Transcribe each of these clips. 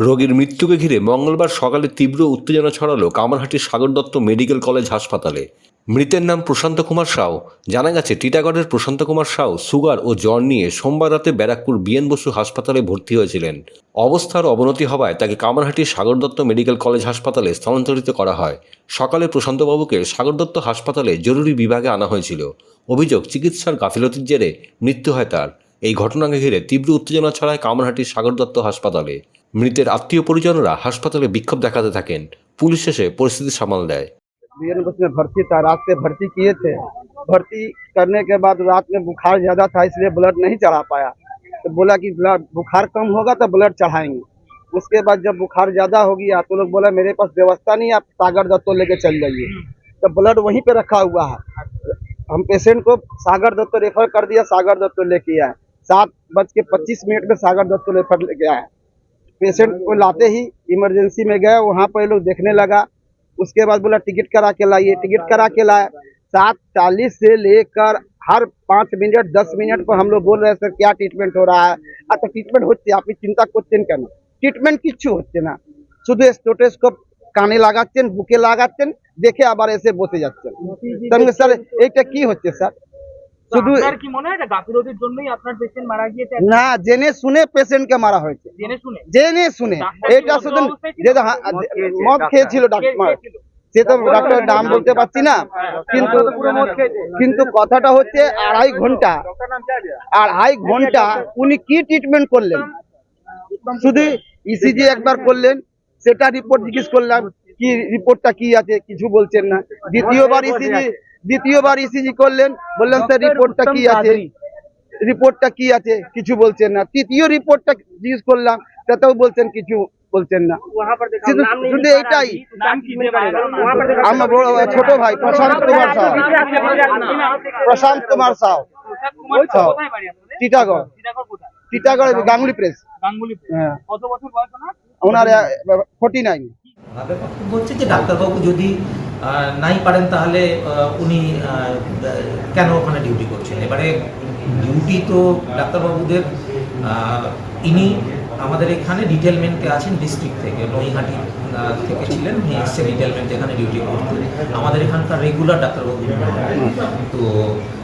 রোগীর মৃত্যুকে ঘিরে মঙ্গলবার সকালে তীব্র উত্তেজনা ছড়ালো কামারহাটির সাগর দত্ত মেডিকেল কলেজ হাসপাতালে। মৃতের নাম প্রশান্ত কুমার সাউ। জানা গেছে, টিটাগড়ের প্রশান্ত কুমার সাউ সুগার ও জ্বর নিয়ে সোমবার রাতে ব্যারাকপুর বিএন বসু হাসপাতালে ভর্তি হয়েছিলেন। অবস্থার অবনতি হওয়ায় তাকে কামারহাটির সাগর দত্ত মেডিকেল কলেজ হাসপাতালে স্থানান্তরিত করা হয়। সকালে প্রশান্তবাবুকে সাগর দত্ত হাসপাতালে জরুরি বিভাগে আনা হয়েছিল। অভিযোগ, চিকিৎসার গাফিলতির জেরে মৃত্যু হয় তার। এই ঘটনাকে ঘিরে তীব্র উত্তেজনা ছড়ায় কামারহাটির সাগর দত্ত হাসপাতালে মৃতের আত্মীয় পরিজনরা হাসপাতালে বিক্ষোভ দেখাতে থাকেন পুলিশ এসে পরিস্থিতি সামাল দেয় बीएन बस में भर्ती था रात से भर्ती किए थे भर्ती करने के बाद रात में बुखार ज्यादा था इसलिए ब्लड नहीं चढ़ा पाया तो बोला कि ब्लड बुखार कम होगा तो ब्लड चढ़ाएंगे उसके बाद जब बुखार ज्यादा हो गया तो लोग बोला मेरे पास व्यवस्था नहीं है आप सागर दत्तो लेके चल जाइए तो ब्लड वहीं पे रखा हुआ है हम पेशेंट को सागर दत्तो रेफर कर दिया सागर दत्तो लेके आए सात बज के पच्चीस मिनट में सागर दत्तो रेफर लेके आए पेशेंट को लाते ही इमरजेंसी में गए वहाँ पर ये लोग देखने लगा उसके बाद बोला टिकट करा के लाइए टिकट करा के लाए सात चालीस से लेकर हर पाँच मिनट दस मिनट पर हम लोग बोल रहे हैं सर क्या ट्रीटमेंट हो रहा है अच्छा ट्रीटमेंट হচ্ছে আপনি চিন্তা করছেন কেন ট্রিটমেন্ট কিচ্ছু হচ্ছে না শুধু স্টোটেস্কোপ কানে লাগাচ্ছেন বুকে লাগাচ্ছেন দেখে আবার এসে বসে যাচ্ছেন তাহলে স্যার এইটা কি হচ্ছে স্যার শুধু কি মনে হয় এটা গাফিলতির জন্যই আপনার পেশেন্ট মারা গিয়েছে? না জেনে শুনে পেশেন্টকে মারা হয়েছে। জেনে শুনে? জেনে শুনে। এটা শুধু মদ খেয়েছিল ডাক্তার। সে তো ডাক্তারের নাম বলতে পারছি না। কিন্তু কিন্তু কথাটা হচ্ছে আড়াই ঘণ্টা। আড়াই ঘণ্টা উনি কি ট্রিটমেন্ট করলেন? শুধু ইসিজি একবার করলেন সেটা রিপোর্ট জিজ্ঞেস করলাম কি রিপোর্টটা কি আছে কিছু বলছেন না। দ্বিতীয়বার ইসিজি দ্বিতীয়বার ইসিজি করলেন বললেন স্যার রিপোর্টটা কি আছে? রিপোর্টটা কি আছে? কিছু বলছেন না। তৃতীয় রিপোর্টটা জিজ্ঞেস করলাম তাতেও বলছেন কিছু বলছেন না। শুধু এটাই আমার বড় ছোট ভাই প্রশান্ত কুমার সাহ। প্রশান্ত কুমার সাউ টিটাগড়। টিটাগড় গাঙ্গুলি প্রেস হ্যাঁ। ওনার? ফোর্টি নাইন বলছে যে ডাক্তারবাবু যদি নাই পারেন তাহলে উনি কেন ওখানে ডিউটি করছেন? এবারে ডিউটি তো ডাক্তারবাবুদের ইনি আমাদের এখানে ডিটেলমেন্টে আছেন ডিস্ট্রিক্ট থেকে, নৈহাটি থেকে ছিলেন, উনি এসছেন ডিটেলমেন্ট এখানে ডিউটি করতে। আমাদের এখানকার রেগুলার ডাক্তারবাবু তো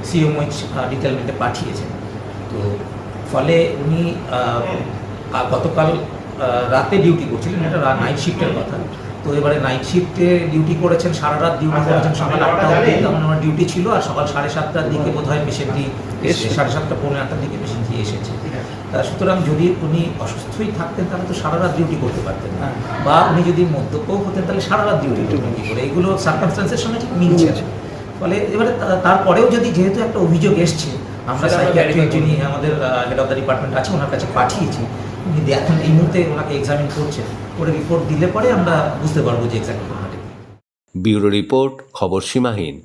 সিএমওইচ ডিটেলমেন্টে পাঠিয়েছেন। তো ফলে উনি গতকাল রাতে ডিউটি করছিলেন, এটা নাইট শিফটের কথা। তো এবারে নাইট শিফটে ডিউটি করেছেন সারা রাত ডিউটি করেছেন। সকাল আটটা অবধি তখন আমার ডিউটি ছিল আর সকাল সাড়ে সাতটার দিকে বোধ হয় পেশেন্টটি সাড়ে সাতটা পৌনে আটটার দিকে পেশেন্টটি এসেছে। তা সুতরাং যদি উনি অসুস্থই থাকতেন তাহলে তো সারা রাত ডিউটি করতে পারতেন না। বা উনি যদি মদ্যপও হতেন তাহলে সারা রাত ডিউটি করতেন। কী করে? এগুলো সার্কামস্টান্সের সঙ্গে ঠিক মিলছে। ফলে এবারে তারপরেও যদি যেহেতু একটা অভিযোগ এসছে আমরা সাইকিয়াট্রিক যিনি আমাদের হেড অফ দ্য ডিপার্টমেন্ট আছে ওনার কাছে পাঠিয়েছি এখন এই মুহূর্তে ওনাকে এক্সামিন করছেন করে রিপোর্ট দিলে পরে আমরা বুঝতে পারব যে এক্সাক্ট ঘটনাটি। ব্যুরো রিপোর্ট, খবর সীমাহীন